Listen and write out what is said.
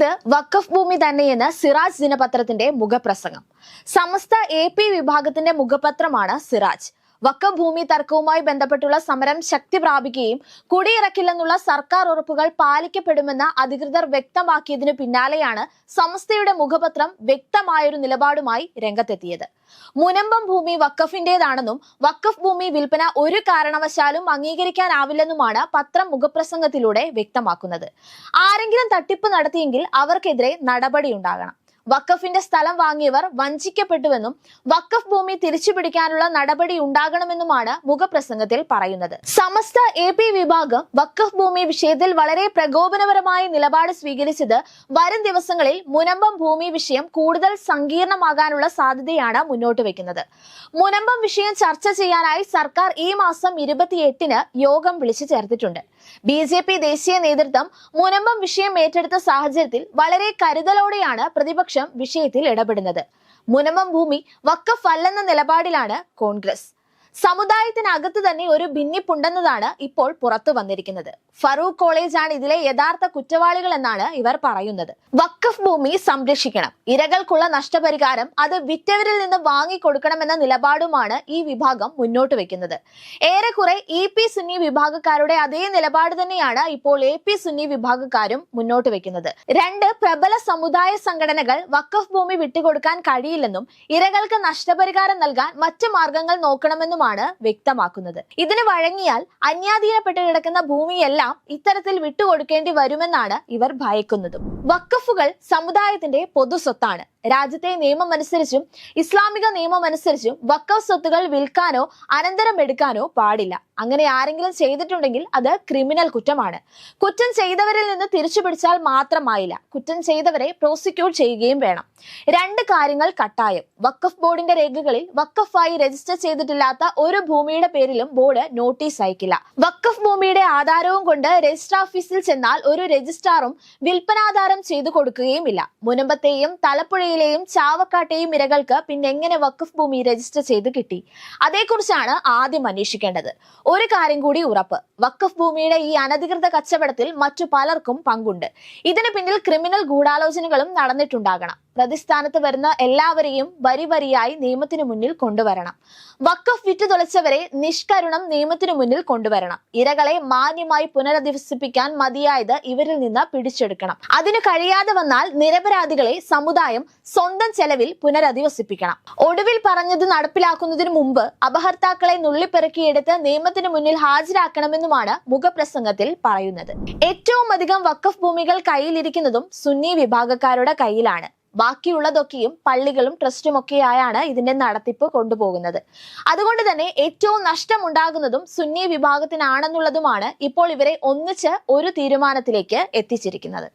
ഇത് വഖഫ് ഭൂമി തന്നെയെന്ന് സിറാജ് ദിനപത്രത്തിന്റെ മുഖപ്രസംഗം. സമസ്ത എ പി വിഭാഗത്തിന്റെ മുഖപത്രമാണ് സിറാജ്. വഖഫ് ഭൂമി തർക്കവുമായി ബന്ധപ്പെട്ടുള്ള സമരം ശക്തി പ്രാപിക്കുകയും കുടിയിറക്കില്ലെന്നുള്ള സർക്കാർ ഉറപ്പുകൾ പാലിക്കപ്പെടുമെന്ന് അധികൃതർ വ്യക്തമാക്കിയതിനു പിന്നാലെയാണ് സംസ്ഥയുടെ മുഖപത്രം വ്യക്തമായൊരു നിലപാടുമായി രംഗത്തെത്തിയത്. മുനമ്പം ഭൂമി വക്കഫിന്റേതാണെന്നും വക്കഫ് ഭൂമി വിൽപ്പന ഒരു കാരണവശാലും അംഗീകരിക്കാനാവില്ലെന്നുമാണ് പത്രം മുഖപ്രസംഗത്തിലൂടെ വ്യക്തമാക്കുന്നത്. ആരെങ്കിലും തട്ടിപ്പ് നടത്തിയെങ്കിൽ അവർക്കെതിരെ നടപടിയുണ്ടാകണം. വഖഫിന്റെ സ്ഥലം വാങ്ങിയവർ വഞ്ചിക്കപ്പെട്ടുവെന്നും വഖഫ് ഭൂമി തിരിച്ചുപിടിക്കാനുള്ള നടപടി ഉണ്ടാകണമെന്നുമാണ് മുഖപ്രസംഗത്തിൽ പറയുന്നത്. സമസ്ത എ പി വിഭാഗം വഖഫ് ഭൂമി വിഷയത്തിൽ വളരെ പ്രകോപനപരമായ നിലപാട് സ്വീകരിച്ചത് വരും ദിവസങ്ങളിൽ മുനമ്പം ഭൂമി വിഷയം കൂടുതൽ സങ്കീർണമാകാനുള്ള സാധ്യതയാണ് മുന്നോട്ട് വെക്കുന്നത്. മുനമ്പം വിഷയം ചർച്ച ചെയ്യാനായി സർക്കാർ ഈ മാസം ഇരുപത്തിയെട്ടിന് യോഗം വിളിച്ചു ചേർത്തിട്ടുണ്ട്. ബി ജെ പി ദേശീയ നേതൃത്വം മുനമ്പം വിഷയം ഏറ്റെടുത്ത സാഹചര്യത്തിൽ വളരെ കരുതലോടെയാണ് പ്രതിപക്ഷം വിഷയത്തിൽ ഇടപെടുന്നത്. മുനമം ഭൂമി വക്കഫ് അല്ലെന്ന നിലപാടിലാണ് കോൺഗ്രസ്. സമുദായത്തിനകത്ത് തന്നെ ഒരു ഭിന്നിപ്പുണ്ടെന്നതാണ് ഇപ്പോൾ പുറത്തു വന്നിരിക്കുന്നത്. ഫറൂഖ് കോളേജാണ് ഇതിലെ യഥാർത്ഥ കുറ്റവാളികൾ എന്നാണ് ഇവർ പറയുന്നത്. വഖഫ് ഭൂമി സംരക്ഷിക്കണം. ഇരകൾക്കുള്ള നഷ്ടപരിഹാരം അത് വിറ്റവരിൽ നിന്ന് വാങ്ങിക്കൊടുക്കണമെന്ന നിലപാടുമാണ് ഈ വിഭാഗം മുന്നോട്ട് വെക്കുന്നത്. ഏറെക്കുറെ ഇ പി സുന്നി വിഭാഗക്കാരുടെ അതേ നിലപാട് തന്നെയാണ് ഇപ്പോൾ എ പി സുന്നി വിഭാഗക്കാരും മുന്നോട്ട് വെക്കുന്നത്. രണ്ട് പ്രബല സമുദായ സംഘടനകൾ വഖഫ് ഭൂമി വിട്ടുകൊടുക്കാൻ കഴിയില്ലെന്നും ഇരകൾക്ക് നഷ്ടപരിഹാരം നൽകാൻ മറ്റു മാർഗങ്ങൾ നോക്കണമെന്നുമാണ് വ്യക്തമാക്കുന്നത്. ഇതിന് വഴങ്ങിയാൽ അന്യാധീനപ്പെട്ട് കിടക്കുന്ന ഭൂമിയെല്ലാം ഇത്തരത്തിൽ വിട്ടുകൊടുക്കേണ്ടി വരുമെന്നാണ് ഇവർ ഭയക്കുന്നതും. വക്കഫുകൾ സമുദായത്തിന്റെ പൊതു സ്വത്താണ് രാജ്യത്തെ നിയമം അനുസരിച്ചും ഇസ്ലാമിക നിയമം അനുസരിച്ചും വക്കഫ് സ്വത്തുകൾ വിൽക്കാനോ അനന്തരം എടുക്കാനോ പാടില്ല. അങ്ങനെ ആരെങ്കിലും ചെയ്തിട്ടുണ്ടെങ്കിൽ അത് ക്രിമിനൽ കുറ്റമാണ്. കുറ്റം ചെയ്തവരിൽ നിന്ന് തിരിച്ചു പിടിച്ചാൽ മാത്രമായില്ല. കുറ്റം ചെയ്തവരെ പ്രോസിക്യൂട്ട് ചെയ്യുകയും വേണം. രണ്ട് കാര്യങ്ങൾ കട്ടായം. വക്കഫ് ബോർഡിന്റെ രേഖകളിൽ വക്കഫായി രജിസ്റ്റർ ചെയ്തിട്ടില്ലാത്ത ഒരു ഭൂമിയുടെ പേരിലും ബോർഡ് നോട്ടീസ് അയക്കില്ല. വക്കഫ് ഭൂമിയുടെ ആധാരവും കൊണ്ട് രജിസ്റ്റർ ഓഫീസിൽ ചെന്നാൽ ഒരു രജിസ്ട്രാറും വിൽപ്പനാധാരം ചെയ്തു കൊടുക്കുകയുമില്ല. മുനമ്പത്തെയും തലപ്പുഴയിലെയും ചാവക്കാട്ടെയും ഇരകൾക്ക് പിന്നെ എങ്ങനെ വക്കഫ് ഭൂമി രജിസ്റ്റർ ചെയ്ത് കിട്ടി? അതേക്കുറിച്ചാണ് ആദ്യം അന്വേഷിക്കേണ്ടത്. ഒരു കാര്യം കൂടി ഉറപ്പ്. വക്കഫ് ഭൂമിയുടെ ഈ അനധികൃത കച്ചവടത്തിൽ മറ്റു പലർക്കും പങ്കുണ്ട്. ഇതിന് പിന്നിൽ ക്രിമിനൽ ഗൂഢാലോചനകളും നടന്നിട്ടുണ്ടാകണം. പ്രതിസ്ഥാനത്ത് വരുന്ന എല്ലാവരെയും വരി വരിയായി നിയമത്തിനു മുന്നിൽ കൊണ്ടുവരണം. വക്കഫ് വിറ്റു തുളച്ചവരെ നിഷ്കരുണം നിയമത്തിനു മുന്നിൽ കൊണ്ടുവരണം. ഇരകളെ മാന്യമായി പുനരധിവസിപ്പിക്കാൻ മതിയായത് ഇവരിൽ നിന്ന് പിടിച്ചെടുക്കണം. അതിന് കഴിയാതെ വന്നാൽ നിരപരാധികളെ സമുദായം സ്വന്തം ചെലവിൽ പുനരധിവസിപ്പിക്കണം. ഒടുവിൽ പറഞ്ഞത് നടപ്പിലാക്കുന്നതിന് മുമ്പ് അപഹർത്താക്കളെ നുള്ളിപ്പെറുക്കിയെടുത്ത് നിയമത്തിനു മുന്നിൽ ഹാജരാക്കണമെന്നുമാണ് മുഖപ്രസംഗത്തിൽ പറയുന്നത്. ഏറ്റവും അധികം വക്കഫ് ഭൂമികൾ കയ്യിലിരിക്കുന്നതും സുന്നി വിഭാഗക്കാരുടെ കയ്യിലാണ്. ബാക്കിയുള്ളതൊക്കെയും പള്ളികളും ട്രസ്റ്റും ഒക്കെയായാണ് ഇതിന്റെ നടത്തിപ്പ് കൊണ്ടുപോകുന്നത്. അതുകൊണ്ട് തന്നെ ഏറ്റവും നഷ്ടമുണ്ടാകുന്നതും സുന്നി വിഭാഗത്തിനാണെന്നുള്ളതുമാണ് ഇപ്പോൾ ഇവരെ ഒന്നിച്ച് ഒരു തീരുമാനത്തിലേക്ക് എത്തിച്ചിരിക്കുന്നത്.